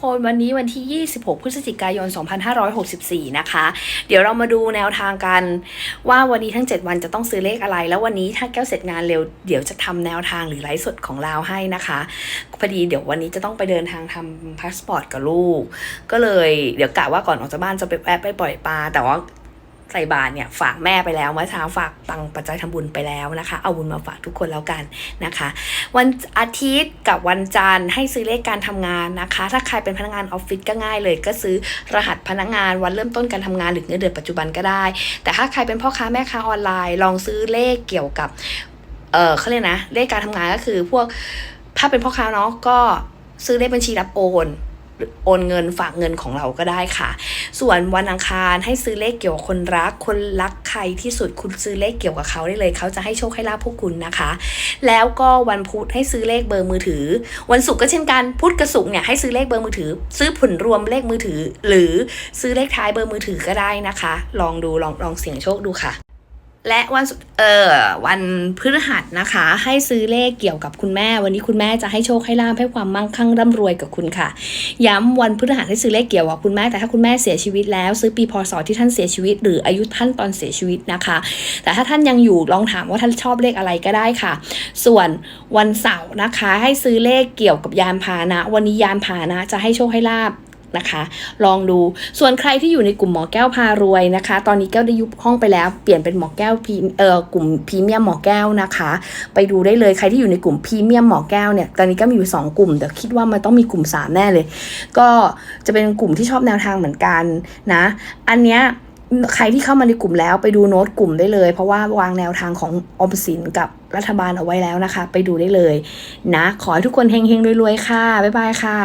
คนวันนี้วันที่ 26 พฤศจิกายน 2564 นะคะ เดี๋ยวเรามาดูแนวทางกัน ว่าวันนี้ทั้ง 7 วันจะต้องซื้อเลขอะไร แล้ววันนี้ถ้าแก้วเสร็จงานเร็วเดี๋ยวจะทำแนวทางหรือไลฟ์สดของเราให้นะคะพอดีเดี๋ยววันนี้จะต้องไปเดินทางทำพาสปอร์ตกับลูก ก็เลยเดี๋ยวกะว่าก่อนออกจากบ้านจะไปแวะไปปล่อยปลาแต่ว่า ใส่บาตรเนี่ยฝากแม่ไปแล้วเมื่อเช้าฝากตังปัจจัยทำบุญไปแล้วนะคะ เอาบุญมาฝากทุกคนแล้วกันนะคะ วันอาทิตย์กับวันจันทร์ให้ซื้อเลขการทำงานนะคะ ถ้าใครเป็นพนักงานออฟฟิศก็ง่ายเลย ก็ซื้อรหัสพนักงานวันเริ่มต้นการทำงานหรือเงินเดือนปัจจุบันก็ได้ แต่ถ้าใครเป็นพ่อค้าแม่ค้าออนไลน์ ลองซื้อเลขเกี่ยวกับเออเขาเรียกนะเลขการทำงานก็คือพวกถ้าเป็นพ่อค้าเนาะก็ซื้อเลขบัญชีรับโอน โอนเงินฝากเงินของเราก็ได้ค่ะ ส่วนวันอังคารให้ซื้อเลขเกี่ยวกับคนรัก คนรักใครที่สุดคุณซื้อเลขเกี่ยวกับเขาได้เลย เขาจะให้โชคให้ลาภพวกคุณนะคะ แล้วก็วันพุธให้ซื้อเลขเบอร์มือถือ วันศุกร์ก็เช่นกันพุธกับศุกร์เนี่ยให้ซื้อเลขเบอร์มือถือ ซื้อผลรวมเลขมือถือ หรือซื้อเลขท้ายเบอร์มือถือก็ได้นะคะ ลองดูลองลองเสี่ยงโชคดูค่ะ และวันเออวันพฤหัสนะคะ ให้ซื้อเลขเกี่ยวกับคุณแม่ วันนี้คุณแม่จะให้โชคให้ลาภให้ความมั่งคั่งร่ำรวยกับคุณค่ะ ย้ำวันพฤหัสให้ซื้อเลขเกี่ยวกับคุณแม่แต่ถ้าคุณแม่เสียชีวิตแล้ว ซื้อปีพศที่ท่านเสียชีวิต หรืออายุท่านตอนเสียชีวิตนะคะ แต่ถ้าท่านยังอยู่ลองถามว่าท่านชอบเลขอะไรก็ได้ค่ะ ส่วนวันเสาร์นะคะ ให้ซื้อเลขเกี่ยวกับยานพาหนะ วันนี้ยานพาหนะจะให้โชคให้ลาบ นะคะ ลองดูส่วนใครที่อยู่ในกลุ่มหมอแก้วพารวยนะคะ ตอนนี้แก้วได้ยุบห้องไปแล้วเปลี่ยนเป็นหมอแก้วพีเอ่อกลุ่มพรีเมียมหมอแก้วนะคะ ไปดูได้เลยใครที่อยู่ในกลุ่มพรีเมียมหมอแก้วเนี่ยตอนนี้ก็มีอยู่สองกลุ่มแต่คิดว่ามันต้องมีกลุ่มสามแน่เลย ก็จะเป็นกลุ่มที่ชอบแนวทางเหมือนกันนะ อันเนี้ยใครที่เข้ามาในกลุ่มแล้วไปดูโน้ตกลุ่มได้เลย เพราะว่าวางแนวทางของออมสินกับรัฐบาลเอาไว้แล้วนะคะ ไปดูได้เลยนะ ขอให้ทุกคนเฮงๆรวยๆค่ะ บ๊ายบายค่ะ